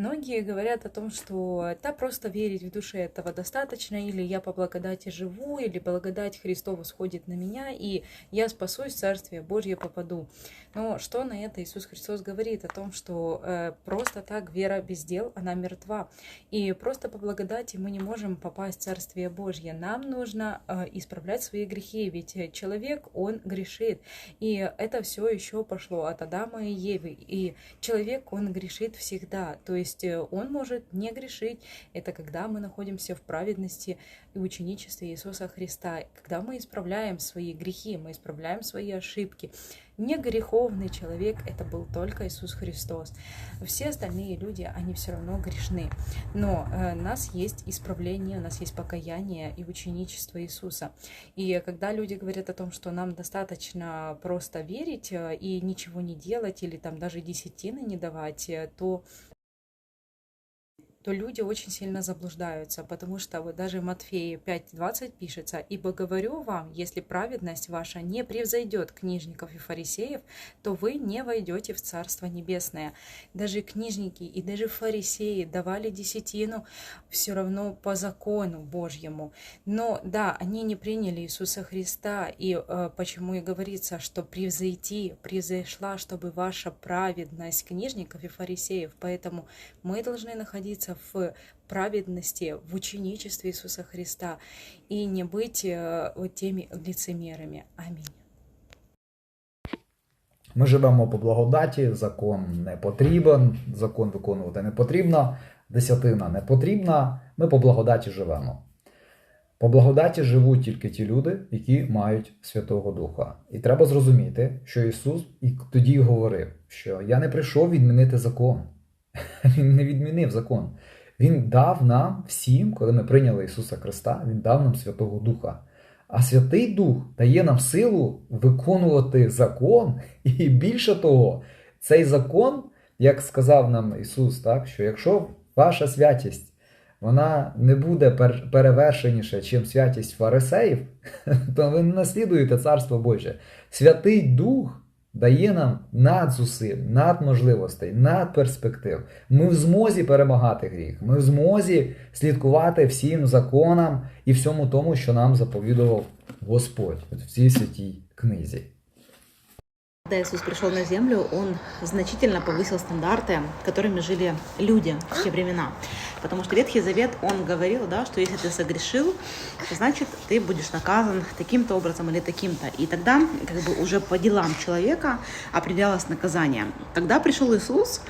Многие говорят о том, что да, просто верить в душе этого достаточно, или я по благодати живу, или благодать Христова сходит на меня, и я спасусь, в Царствие Божье попаду. Но что на это Иисус Христос говорит? О том, что э, просто так вера без дел, она мертва. И просто по благодати мы не можем попасть в Царствие Божье. Нам нужно э, исправлять свои грехи, ведь человек, он грешит. И это все еще пошло от Адама и Евы. И человек, он грешит всегда. То есть э, он может не грешить. Это когда мы находимся в праведности и ученичестве Иисуса Христа. Когда мы исправляем свои грехи, мы исправляем свои ошибки. Не греховный человек это был только Иисус Христос. Все остальные люди, они все равно грешны. Но э, у нас есть исправление, у нас есть покаяние и ученичество Иисуса. И когда люди говорят о том, что нам достаточно просто верить э, и ничего не делать, или там даже десятины не давать, э, то то люди очень сильно заблуждаются, потому что вот даже Матфея 5.20 пишется, «Ибо говорю вам, если праведность ваша не превзойдет книжников и фарисеев, то вы не войдете в Царство Небесное». Даже книжники и даже фарисеи давали десятину все равно по закону Божьему. Но да, они не приняли Иисуса Христа, и э, почему и говорится, что превзойти, превзошла, чтобы ваша праведность книжников и фарисеев. Поэтому мы должны находиться в праведности, в ученичестве Иисуса Христа и не быть э, вот теми лицемерами. Амінь. Ми живемо по благодаті, закон не потрібен, закон виконувати не потрібно, десятина не потрібна. Ми по благодаті живемо. По благодаті живуть тільки ті люди, які мають Святого Духа. І треба зрозуміти, що Ісус і тоді говорив, що я не прийшов відмінити закон. Він не відмінив закон. Він дав нам всім, коли ми прийняли Ісуса Христа, Він дав нам Святого Духа. А Святий Дух дає нам силу виконувати закон, і більше того, цей закон, як сказав нам Ісус, так, що якщо ваша святість вона не буде перевершеніша, чим святість фарисеїв, то ви не наслідуєте Царство Боже. Святий Дух дає нам надзусиль, надможливостей, надперспектив. Ми в змозі перемагати гріх, ми в змозі слідкувати всім законам і всьому тому, що нам заповідував Господь в цій святій книзі. Когда Иисус пришел на землю, Он значительно повысил стандарты, которыми жили люди в те времена. Потому что Ветхий Завет, он говорил, да, что если ты согрешил, значит, ты будешь наказан таким-то образом или таким-то. И тогда как бы уже по делам человека определялось наказание. Когда пришел Иисус,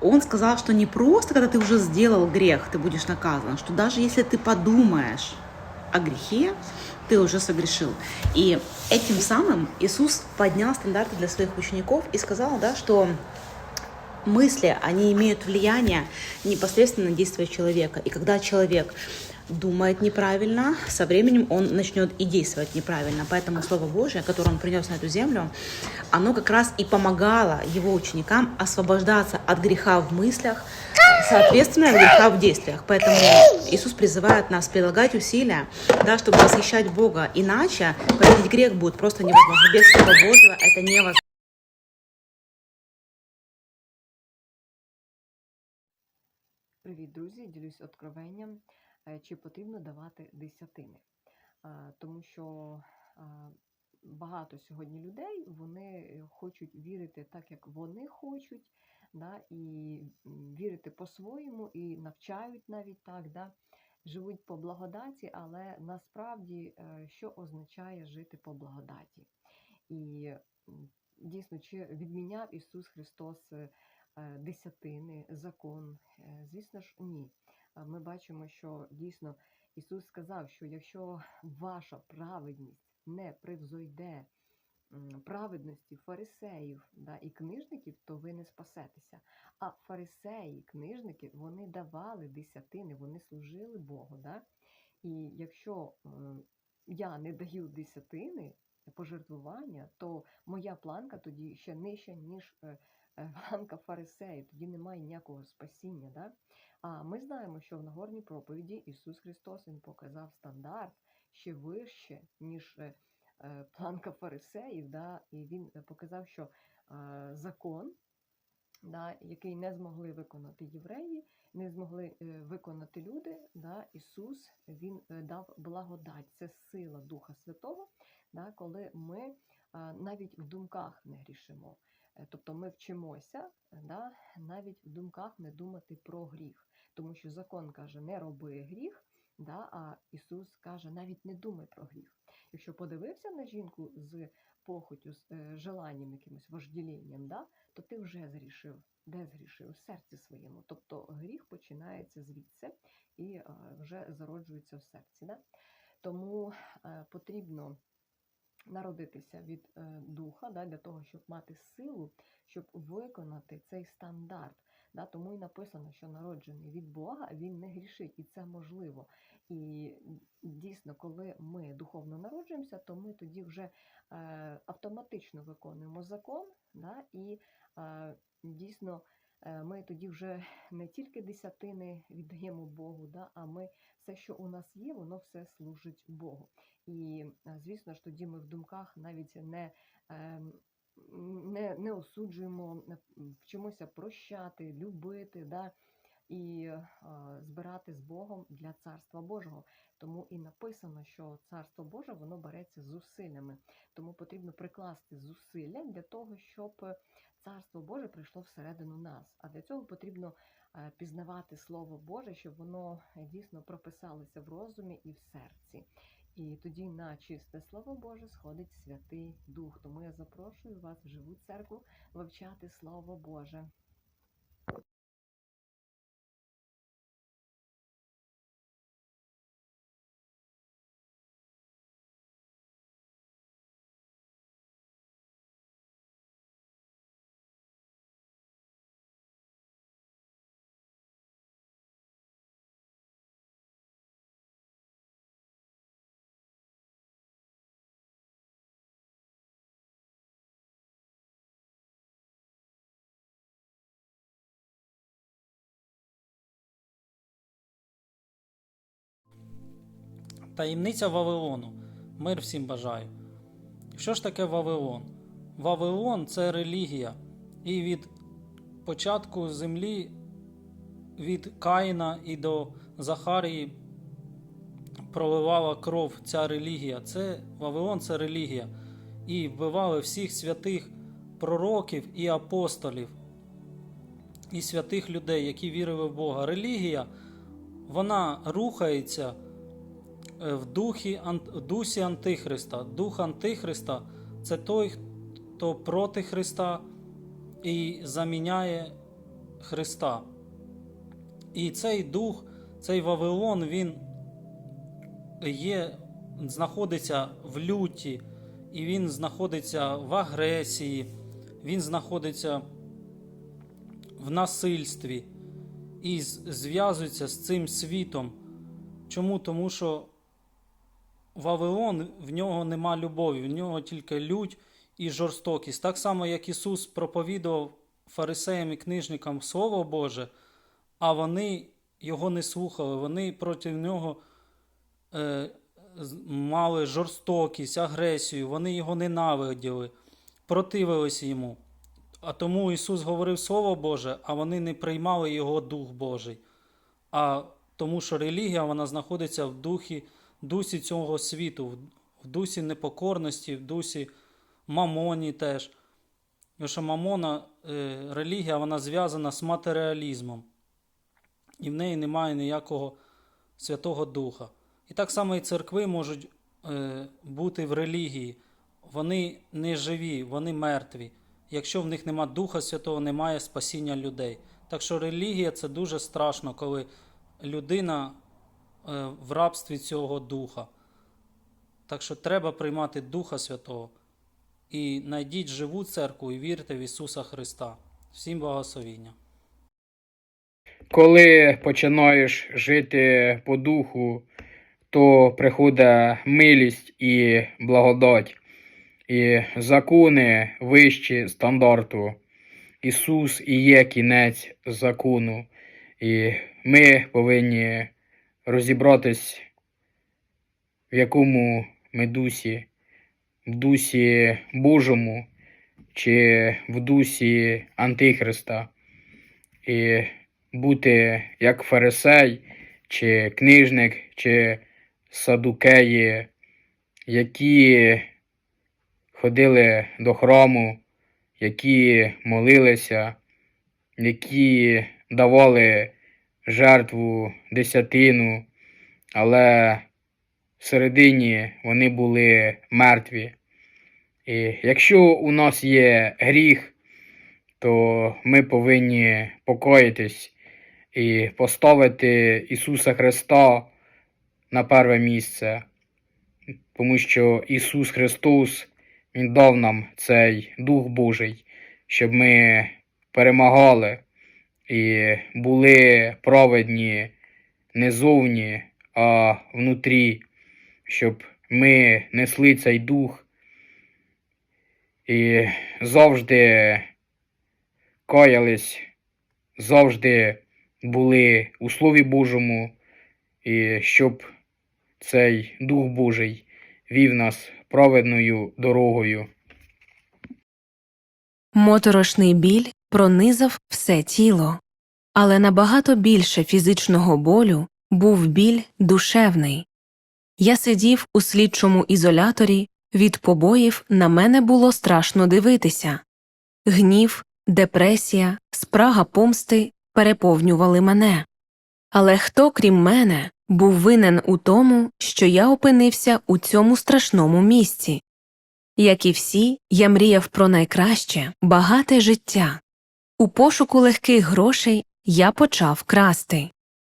он сказал, что не просто, когда ты уже сделал грех, ты будешь наказан, что даже если ты подумаешь о грехе, ты уже согрешил. И этим самым Иисус поднял стандарты для своих учеников и сказал, да, что мысли, они имеют влияние непосредственно на действия человека. И когда человек думает неправильно, со временем он начнет и действовать неправильно. Поэтому Слово Божие, которое он принес на эту землю, оно как раз и помогало его ученикам освобождаться от греха в мыслях, соответственно, от греха в действиях. Поэтому Иисус призывает нас прилагать усилия, да, чтобы восхищать Бога. Иначе победить грех будет просто невозможно. Без Слова Божьего это невозможно. Привіт, друзі! Ділюсь откровенням, е, Чи потрібно давати десятини. Тому що багато сьогодні людей вони е, хочуть вірити так, як вони хочуть, да, і вірити по-своєму, і навчають навіть так, да, живуть по благодаті, але насправді е, що означає жити по благодаті? І дійсно, чи відміняв Ісус Христос е, е, десятини, закон? Е, Звісно ж, ні. Ми бачимо, що дійсно Ісус сказав, що якщо ваша праведність не превзойде праведності фарисеїв да, і книжників, то ви не спасетеся. А фарисеї, книжники, вони давали десятини, вони служили Богу. Да? І якщо я не даю десятини, пожертвування, то моя планка тоді ще нижча, ніж е, е, планка фарисеїв, тоді немає ніякого спасіння. Да? А ми знаємо, що в Нагорній проповіді Ісус Христос Він показав стандарт ще вище, ніж планка фарисеїв, да? і Він показав, що закон да, який не змогли виконати євреї, не змогли е, виконати люди. Да, Ісус Він е, дав благодать, це сила Духа Святого, да, коли ми навіть в думках не грішимо. Е, Тобто ми вчимося да, навіть в думках не думати про гріх, тому що закон каже, не роби гріх, да, а Ісус каже, навіть не думай про гріх. Якщо подивився на жінку з похотю, з е, желанням, якимось вожділенням, да, то ти вже згрішив. Де згрішив? В серці своєму. Тобто гріх починається звідси і е, вже зароджується в серці. Да? Тому е, потрібно народитися від е, духа да, для того, щоб мати силу, щоб виконати цей стандарт. Да? Тому і написано, що народжений від Бога він не грішить, і це можливо. І дійсно, коли ми духовно народжуємося, то ми тоді вже е, автоматично виконуємо закон, да? і е, дійсно е, ми тоді вже не тільки десятини віддаємо Богу, да? а ми все, що у нас є, воно все служить Богу. І звісно ж, тоді ми в думках навіть не, ем, не, не осуджуємо, вчимося прощати, любити, да? і збирати з Богом для Царства Божого. Тому і написано, що Царство Боже воно береться зусиллями. Тому потрібно прикласти зусилля для того, щоб Царство Боже прийшло всередину нас. А для цього потрібно е, пізнавати Слово Боже, щоб воно е, дійсно прописалося в розумі і в серці. І тоді на чисте Слово Боже сходить Святий Дух. Тому я запрошую вас в живу церкву вивчати Слово Боже. Таємниця Вавилону. Мир всім бажаю. Що ж таке Вавилон? Вавилон це релігія. І від початку землі, від Каїна і до Захарії проливала кров ця релігія. Це Вавилон це релігія. І вбивали всіх святих пророків і апостолів, і святих людей, які вірили в Бога. Релігія, вона рухається в духі, дусі Антихриста. Дух Антихриста це той, хто проти Христа і заміняє Христа. І цей дух, цей Вавилон, він є, знаходиться в люті, і він знаходиться в агресії, він знаходиться в насильстві і зв'язується з цим світом. Чому? Тому що Вавилон в нього нема любові, в нього тільки лють і жорстокість. Так само, як Ісус проповідував фарисеям і книжникам Слово Боже, а вони його не слухали, вони проти нього е, мали жорстокість, агресію, вони його ненавиділи, противилися йому. А тому Ісус говорив Слово Боже, а вони не приймали Його Дух Божий. А тому, що релігія вона знаходиться в духі, дусі цього світу, в- дусі непокорності, в дусі мамоні теж. Тому що мамона, е, релігія, вона зв'язана з матеріалізмом. І в неї немає ніякого Святого Духа. І так само і церкви можуть е, бути в релігії. Вони не живі, вони мертві. Якщо в них нема Духа Святого, немає спасіння людей. Так що релігія це дуже страшно, коли людина в рабстві цього духа. Так що треба приймати Духа Святого. І найдіть живу церкву і вірте в Ісуса Христа. Всім благословіння. Коли починаєш жити по духу, то приходить милість і благодать, і закони вищі стандарту. Ісус і є кінець закону, і ми повинні розібратись, в якому ми дусі, в дусі Божому чи в дусі Антихриста, і бути як фарисей, чи книжник, чи садукеї, які ходили до храму, які молилися, які давали жертву десятину, але всередині вони були мертві. І якщо у нас є гріх, то ми повинні покоїтись і поставити Ісуса Христа на перше місце, тому що Ісус Христос Він дав нам цей Дух Божий, щоб ми перемагали і були праведні не зовні, а внутрі, щоб ми несли цей дух і завжди каялись, завжди були у Слові Божому, і щоб цей Дух Божий вів нас праведною дорогою. Моторошний біль пронизав все тіло, але набагато більше фізичного болю був біль душевний. Я сидів у слідчому ізоляторі, від побоїв на мене було страшно дивитися. Гнів, депресія, спрага помсти переповнювали мене. Але хто, крім мене, був винен у тому, що я опинився у цьому страшному місці? Як і всі, я мріяв про найкраще, багате життя. У пошуку легких грошей я почав красти.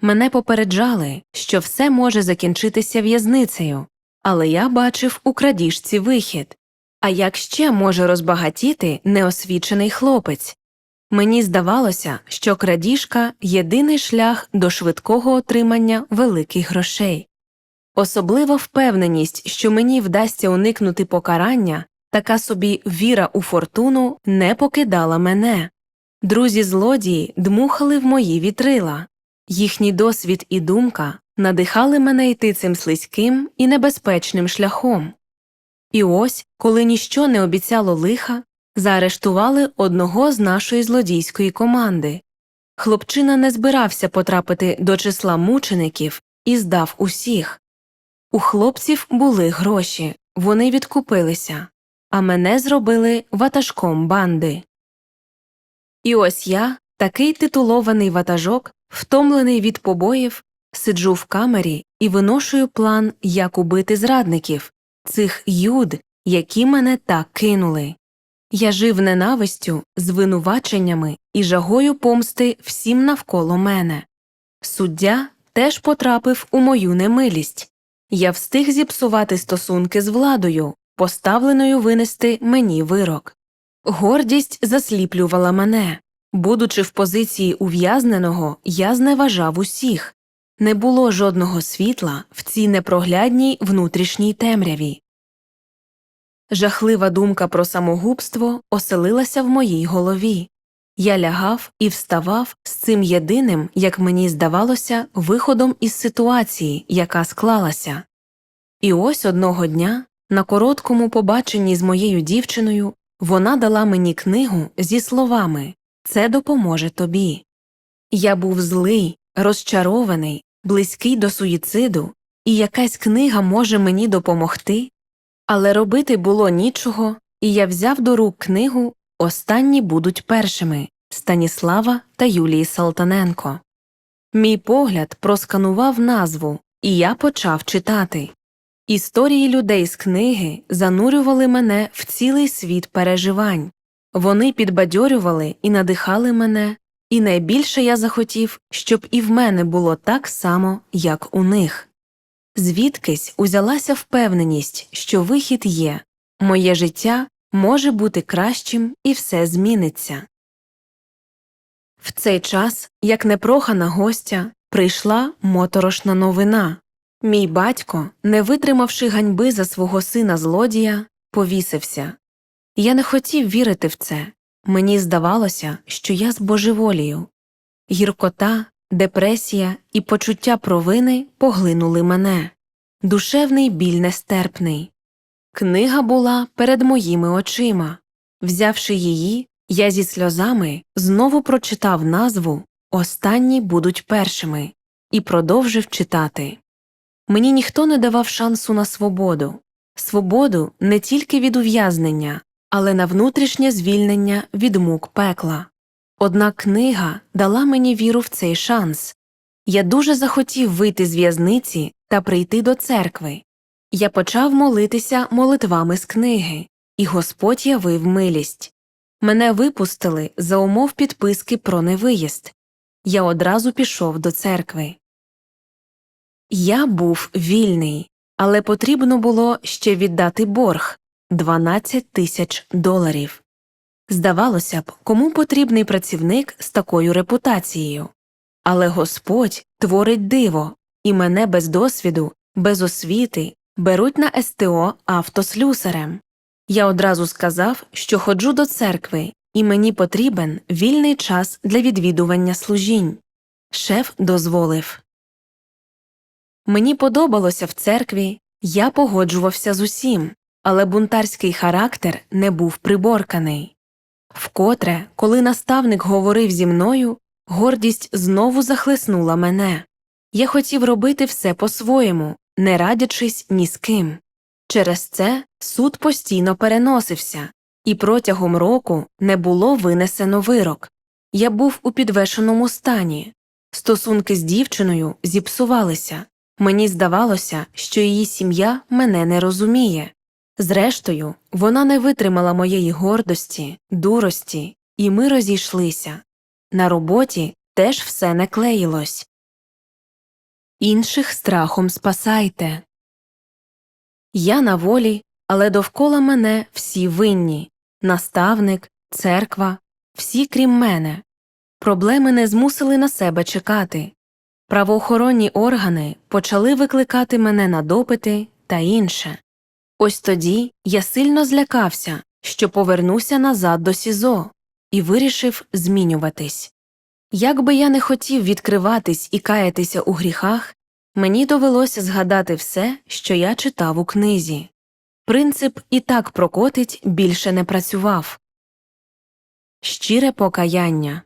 Мене попереджали, що все може закінчитися в'язницею, але я бачив у крадіжці вихід. А як ще може розбагатіти неосвічений хлопець? Мені здавалося, що крадіжка єдиний шлях до швидкого отримання великих грошей. Особлива впевненість, що мені вдасться уникнути покарання, така собі віра у фортуну не покидала мене. Друзі злодії дмухали в мої вітрила. Їхній досвід і думка надихали мене йти цим слизьким і небезпечним шляхом. І ось, коли ніщо не обіцяло лиха, заарештували одного з нашої злодійської команди. Хлопчина не збирався потрапити до числа мучеників і здав усіх. У хлопців були гроші, вони відкупилися, а мене зробили ватажком банди. І ось я, такий титулований ватажок, втомлений від побоїв, сиджу в камері і виношую план, як убити зрадників, цих юд, які мене так кинули. Я жив ненавистю, звинуваченнями і жагою помсти всім навколо мене. Суддя теж потрапив у мою немилість. Я встиг зіпсувати стосунки з владою, поставленою винести мені вирок. Гордість засліплювала мене. Будучи в позиції ув'язненого, я зневажав усіх. Не було жодного світла в цій непроглядній внутрішній темряві. Жахлива думка про самогубство оселилася в моїй голові. Я лягав і вставав з цим єдиним, як мені здавалося, виходом із ситуації, яка склалася. І ось одного дня, на короткому побаченні з моєю дівчиною, вона дала мені книгу зі словами Це допоможе тобі. Я був злий, розчарований, близький до суїциду, і якась книга може мені допомогти. Але робити було нічого, і я взяв до рук книгу Останні будуть першими Станіслава та Юлії Салтаненко. Мій погляд просканував назву, і я почав читати. Історії людей з книги занурювали мене в цілий світ переживань. Вони підбадьорювали і надихали мене, і найбільше я захотів, щоб і в мене було так само, як у них. Звідкись узялася впевненість, що вихід є, моє життя може бути кращим і все зміниться. В цей час, як непрохана гостя, прийшла моторошна новина. Мій батько, не витримавши ганьби за свого сина злодія, повісився. Я не хотів вірити в це. Мені здавалося, що я збожеволію. Гіркота, депресія і почуття провини поглинули мене. Душевний біль нестерпний. Книга була перед моїми очима. Взявши її, я зі сльозами знову прочитав назву Останні будуть першими і продовжив читати. Мені ніхто не давав шансу на свободу, свободу не тільки від ув'язнення, але на внутрішнє звільнення від мук пекла. Однак книга дала мені віру в цей шанс. Я дуже захотів вийти з в'язниці та прийти до церкви. Я почав молитися молитвами з книги, і Господь явив милість. Мене випустили за умов підписки про невиїзд. Я одразу пішов до церкви. Я був вільний, але потрібно було ще віддати борг 12 тисяч доларів. Здавалося б, кому потрібний працівник з такою репутацією. Але Господь творить диво, і мене без досвіду, без освіти беруть на СТО автослюсарем. Я одразу сказав, що ходжу до церкви, і мені потрібен вільний час для відвідування служінь. Шеф дозволив. Мені подобалося в церкві, я погоджувався з усім, але бунтарський характер не був приборканий. Вкотре, коли наставник говорив зі мною, гордість знову захлеснула мене. Я хотів робити все по-своєму, не радячись ні з ким. Через це суд постійно переносився, і протягом року не було винесено вирок. Я був у підвешеному стані. Стосунки з дівчиною зіпсувалися. Мені здавалося, що її сім'я мене не розуміє. Зрештою, вона не витримала моєї гордості, дурості, і ми розійшлися. На роботі теж все не клеїлось. Інших страхом спасайте. Я на волі, але довкола мене всі винні наставник, церква, всі крім мене. Проблеми не змусили на себе чекати. Правоохоронні органи почали викликати мене на допити та інше. Ось тоді я сильно злякався, що повернуся назад до СІЗО, і вирішив змінюватись. Як би я не хотів відкриватись і каятися у гріхах, мені довелося згадати все, що я читав у книзі. Принцип і так прокотить більше не працював. Щире покаяння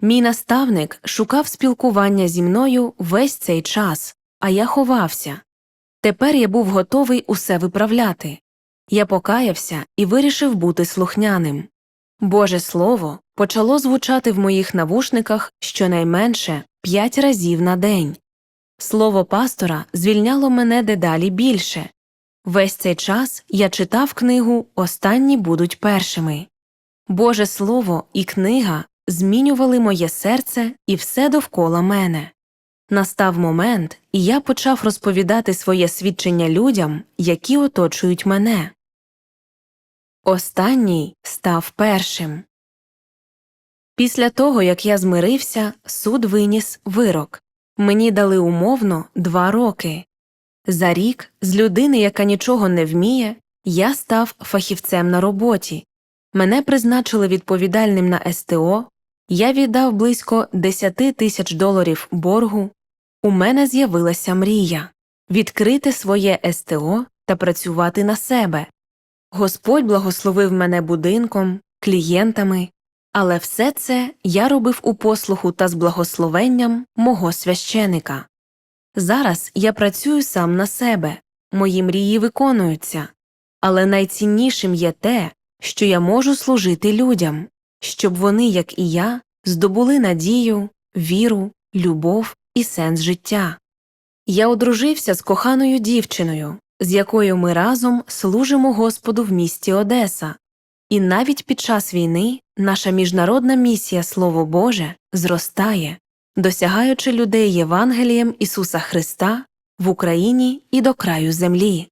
Мій наставник шукав спілкування зі мною весь цей час, а я ховався. Тепер я був готовий усе виправляти. Я покаявся і вирішив бути слухняним. Боже Слово почало звучати в моїх навушниках щонайменше п'ять разів на день. Слово пастора звільняло мене дедалі більше. Весь цей час я читав книгу Останні будуть першими. Боже Слово і книга змінювали моє серце і все довкола мене. Настав момент, і я почав розповідати своє свідчення людям, які оточують мене. Останній став першим. Після того, як я змирився, суд виніс вирок. Мені дали умовно два роки. За рік з людини, яка нічого не вміє, я став фахівцем на роботі. Мене призначили відповідальним на СТО, я віддав близько 10 тисяч доларів боргу. У мене з'явилася мрія відкрити своє СТО та працювати на себе. Господь благословив мене будинком, клієнтами, але все це я робив у послуху та з благословенням мого священика. Зараз я працюю сам на себе, мої мрії виконуються, але найціннішим є те, що я можу служити людям, щоб вони, як і я, здобули надію, віру, любов і сенс життя. Я одружився з коханою дівчиною, з якою ми разом служимо Господу в місті Одеса, і навіть під час війни наша міжнародна місія Слово Боже зростає, досягаючи людей Євангелієм Ісуса Христа в Україні і до краю землі.